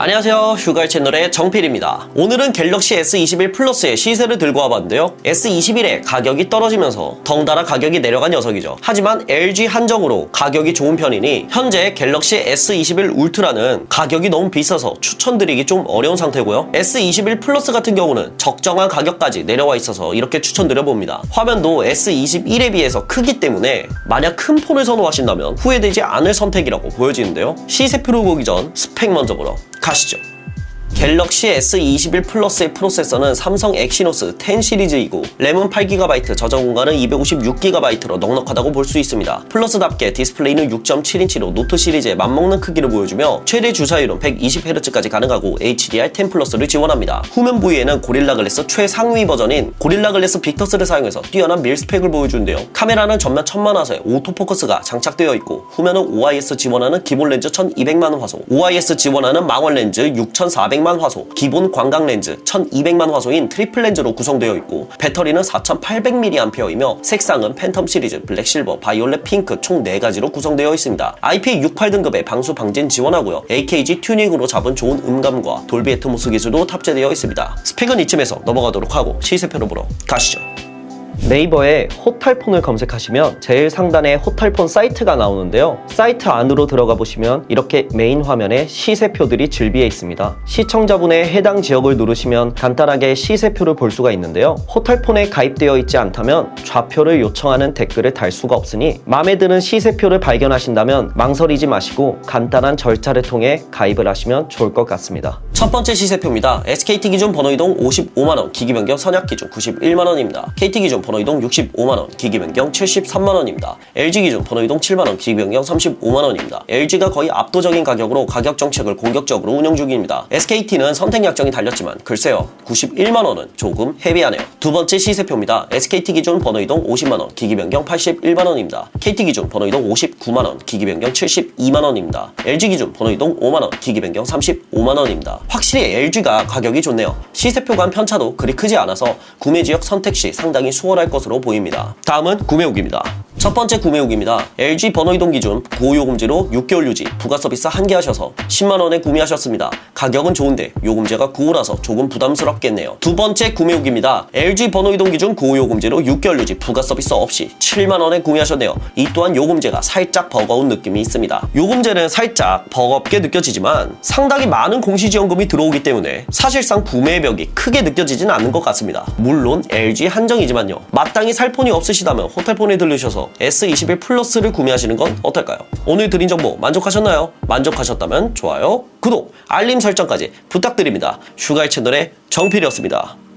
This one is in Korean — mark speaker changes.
Speaker 1: 안녕하세요. 슈갈 채널의 정필입니다. 오늘은 갤럭시 S21 플러스의 시세를 들고 와봤는데요. S21의 가격이 떨어지면서 덩달아 가격이 내려간 녀석이죠. 하지만 LG 한정으로 가격이 좋은 편이니 현재 갤럭시 S21 울트라는 가격이 너무 비싸서 추천드리기 좀 어려운 상태고요. S21 플러스 같은 경우는 적정한 가격까지 내려와 있어서 이렇게 추천드려봅니다. 화면도 S21에 비해서 크기 때문에 만약 큰 폰을 선호하신다면 후회되지 않을 선택이라고 보여지는데요. 시세표를 보기 전 스펙 먼저 보러 가시죠. 갤럭시 S21 플러스의 프로세서는 삼성 엑시노스 10 시리즈이고 램은 8GB, 저장 공간은 256GB로 넉넉하다고 볼 수 있습니다. 플러스답게 디스플레이는 6.7인치로 노트 시리즈에 맞먹는 크기를 보여주며 최대 주사율은 120Hz까지 가능하고 HDR10 플러스를 지원합니다. 후면 부위에는 고릴라 글래스 최상위 버전인 고릴라 글래스 빅터스를 사용해서 뛰어난 밀스펙을 보여주는데요. 카메라는 전면 1000만 화소에 오토포커스가 장착되어 있고 후면은 OIS 지원하는 기본 렌즈 1200만 화소, OIS 지원하는 망원 렌즈 6400만 화소, 기본 광각 렌즈 1200만 화소인 트리플 렌즈로 구성되어 있고 배터리는 4800mAh이며 색상은 팬텀 시리즈, 블랙 실버, 바이올렛 핑크 총 4가지로 구성되어 있습니다. IP68 등급의 방수 방진 지원하고요. AKG 튜닝으로 잡은 좋은 음감과 돌비 애트모스 기술도 탑재되어 있습니다. 스펙은 이쯤에서 넘어가도록 하고 시세표로 보러 가시죠. 네이버에 호탈폰을 검색하시면 제일 상단에 호탈폰 사이트가 나오는데요. 사이트 안으로 들어가 보시면 이렇게 메인 화면에 시세표들이 즐비해 있습니다. 시청자분의 해당 지역을 누르시면 간단하게 시세표를 볼 수가 있는데요. 호탈폰에 가입되어 있지 않다면 좌표를 요청하는 댓글을 달 수가 없으니 마음에 드는 시세표를 발견하신다면 망설이지 마시고 간단한 절차를 통해 가입을 하시면 좋을 것 같습니다. 첫 번째 시세표입니다. SKT 기준 번호 이동 55만원, 기기 변경 선약 기준 91만원입니다. KT 기준 번호 이동 65만원, 기기 변경 73만원입니다. LG 기준 번호 이동 7만원, 기기 변경 35만원입니다. LG가 거의 압도적인 가격으로 가격 정책을 공격적으로 운영 중입니다. SKT는 선택 약정이 달렸지만 글쎄요 91만원은 조금 헤비하네요. 두 번째 시세표입니다. SKT 기준 번호 이동 50만원, 기기 변경 81만원입니다. KT 기준 번호 이동 59만원, 기기 변경 72만원입니다. LG 기준 번호 이동 5만원, 기기 변경 35만원입니다. 확실히 LG가 가격이 좋네요. 시세표 간 편차도 그리 크지 않아서 구매 지역 선택 시 상당히 수월 할 것으로 보입니다. 다음은 구매 후기입니다. 첫 번째 구매 후기입니다. LG 번호 이동 기준 고요금제로 6개월 유지, 부가 서비스 한개 하셔서 10만 원에 구매하셨습니다. 가격은 좋은데 요금제가 9호라서 조금 부담스럽겠네요. 두 번째 구매 후기입니다. LG 번호 이동 기준 고요금제로 6개월 유지, 부가 서비스 없이 7만원에 구매하셨네요. 이 또한 요금제가 살짝 버거운 느낌이 있습니다. 요금제는 살짝 버겁게 느껴지지만 상당히 많은 공시지원금이 들어오기 때문에 사실상 구매의 벽이 크게 느껴지진 않는 것 같습니다. 물론 LG 한정이지만요. 마땅히 살 폰이 없으시다면 호텔폰에 들르셔서 S21 플러스를 구매하시는 건 어떨까요? 오늘 드린 정보 만족하셨나요? 만족하셨다면 좋아요, 구독, 알림 설정 까지 부탁드립니다. 슈가이 채널의 정필이었습니다.